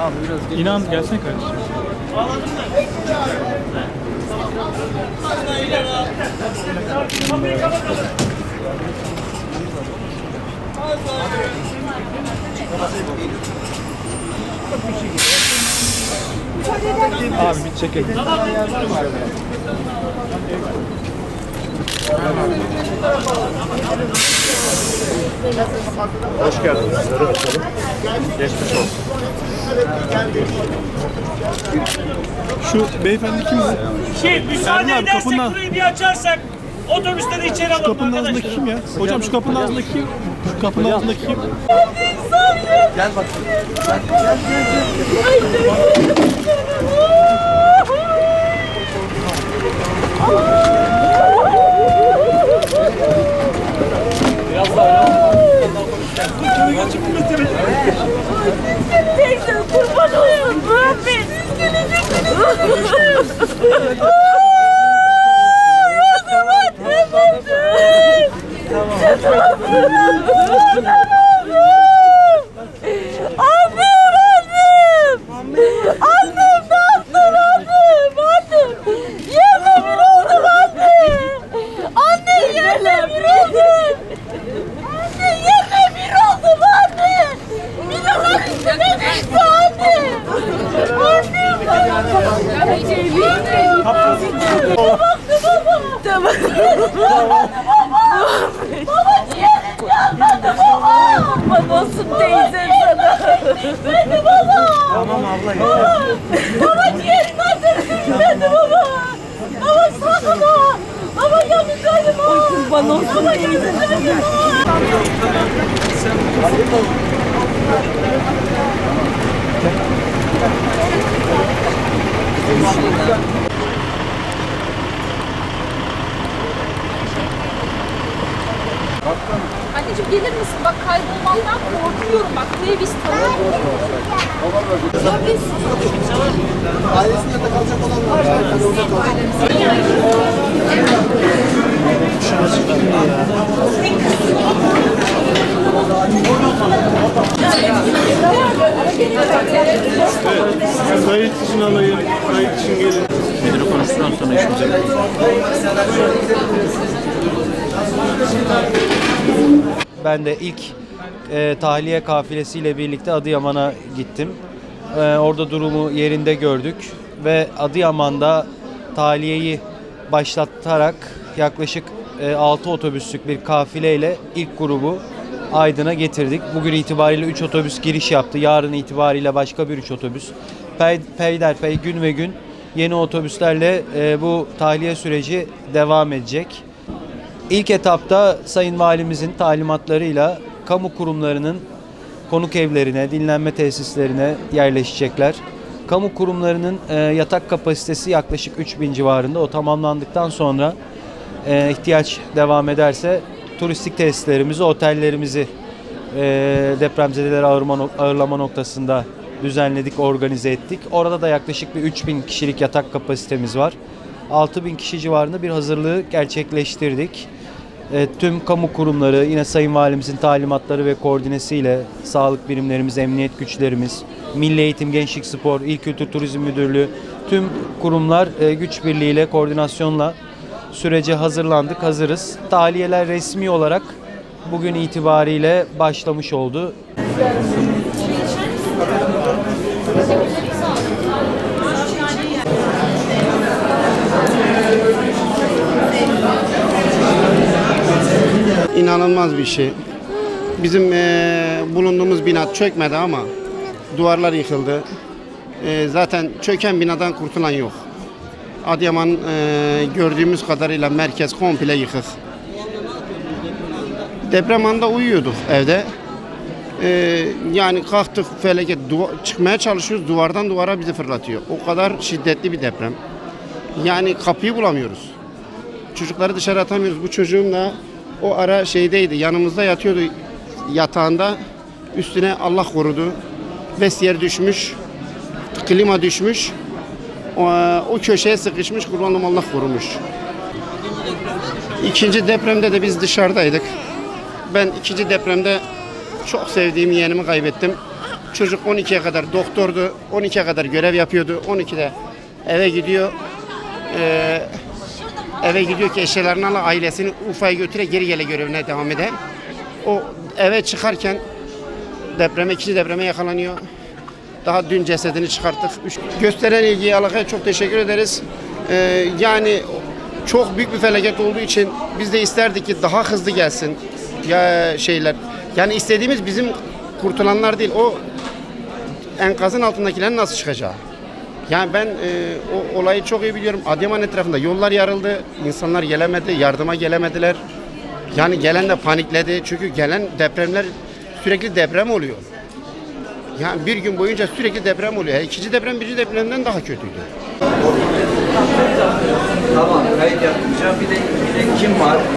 Abi biraz geç. İnan gelsene kardeşim. Abi bir çekelim. Hoş geldiniz. Sizlere bakalım. Geçmiş olsun. Şu beyefendi kim? Şey müsaade Erman, edersek kapından- burayı bir açarsak otobüsleri içeri alalım Kapının arkadaşlar. ağzındaki kim ya? Hocam şu kapının ağzındaki kim? Şu kapının ağzındaki kim? Baba. Baba yanındayım baba. Oy kurban olsun. Baba baba. Anneciğim gelir misin? Bak kaybolmandan korkuyorum. Bak burayı biz tanımıyoruz. Ya biz Kayıt için alayım. Kayıt için gelin. Müdürü konuştuktan sonra işimize Ben de ilk e, tahliye kafilesiyle birlikte Adıyaman'a gittim. E, orada durumu yerinde gördük ve Adıyaman'da tahliyeyi başlatarak yaklaşık e, 6 otobüslük bir kafileyle ilk grubu Aydın'a getirdik. Bugün itibariyle 3 otobüs giriş yaptı. Yarın itibariyle başka bir 3 otobüs. Pey, peyderpey gün ve gün yeni otobüslerle e, bu tahliye süreci devam edecek. İlk etapta Sayın Valimizin talimatlarıyla kamu kurumlarının konuk evlerine, dinlenme tesislerine yerleşecekler. Kamu kurumlarının e, yatak kapasitesi yaklaşık 3000 civarında. O tamamlandıktan sonra e, ihtiyaç devam ederse turistik tesislerimizi, otellerimizi e, depremzedeleri ağırlama noktasında düzenledik, organize ettik. Orada da yaklaşık bir 3000 kişilik yatak kapasitemiz var. 6000 kişi civarında bir hazırlığı gerçekleştirdik. E, tüm kamu kurumları yine Sayın Valimizin talimatları ve koordinesiyle sağlık birimlerimiz, emniyet güçlerimiz, Milli Eğitim, Gençlik, Spor, İl Kültür Turizm Müdürlüğü tüm kurumlar e, güç birliğiyle, koordinasyonla sürece hazırlandık, hazırız. Tahliyeler resmi olarak bugün itibariyle başlamış oldu. İnanılmaz bir şey. Bizim eee, bulunduğumuz bina çökmedi ama duvarlar yıkıldı. Eee, zaten çöken binadan kurtulan yok. Adıyaman eee, gördüğümüz kadarıyla merkez komple yıkık. Deprem anında uyuyorduk evde. Eee, yani kalktık felaket çıkmaya çalışıyoruz duvardan duvara bizi fırlatıyor. O kadar şiddetli bir deprem. Yani kapıyı bulamıyoruz. Çocukları dışarı atamıyoruz. Bu çocuğum da o ara şeydeydi. Yanımızda yatıyordu yatağında. Üstüne Allah korudu. Vesiyer düşmüş. Klima düşmüş. O, o köşeye sıkışmış. Kurbanım Allah korumuş. İkinci depremde de biz dışarıdaydık. Ben ikinci depremde çok sevdiğim yeğenimi kaybettim. Çocuk 12'ye kadar doktordu. 12'ye kadar görev yapıyordu. 12'de eve gidiyor. Ee, eve gidiyor ki eşyalarını ala ailesini Urfa'ya götüre geri gele görevine devam eder. O eve çıkarken depreme, ikinci depreme yakalanıyor. Daha dün cesedini çıkarttık. Üç, gösteren ilgiye alakaya çok teşekkür ederiz. Ee, yani çok büyük bir felaket olduğu için biz de isterdik ki daha hızlı gelsin ya şeyler. Yani istediğimiz bizim kurtulanlar değil. O enkazın altındakilerin nasıl çıkacağı. Yani ben e, o olayı çok iyi biliyorum. Adıyaman etrafında yollar yarıldı. insanlar gelemedi, yardıma gelemediler. Yani gelen de panikledi. Çünkü gelen depremler sürekli deprem oluyor. Yani bir gün boyunca sürekli deprem oluyor. Yani ikinci deprem birinci depremden daha kötüydü. Tamam kayıt yapmayacağım. Bir de, bir de kim var?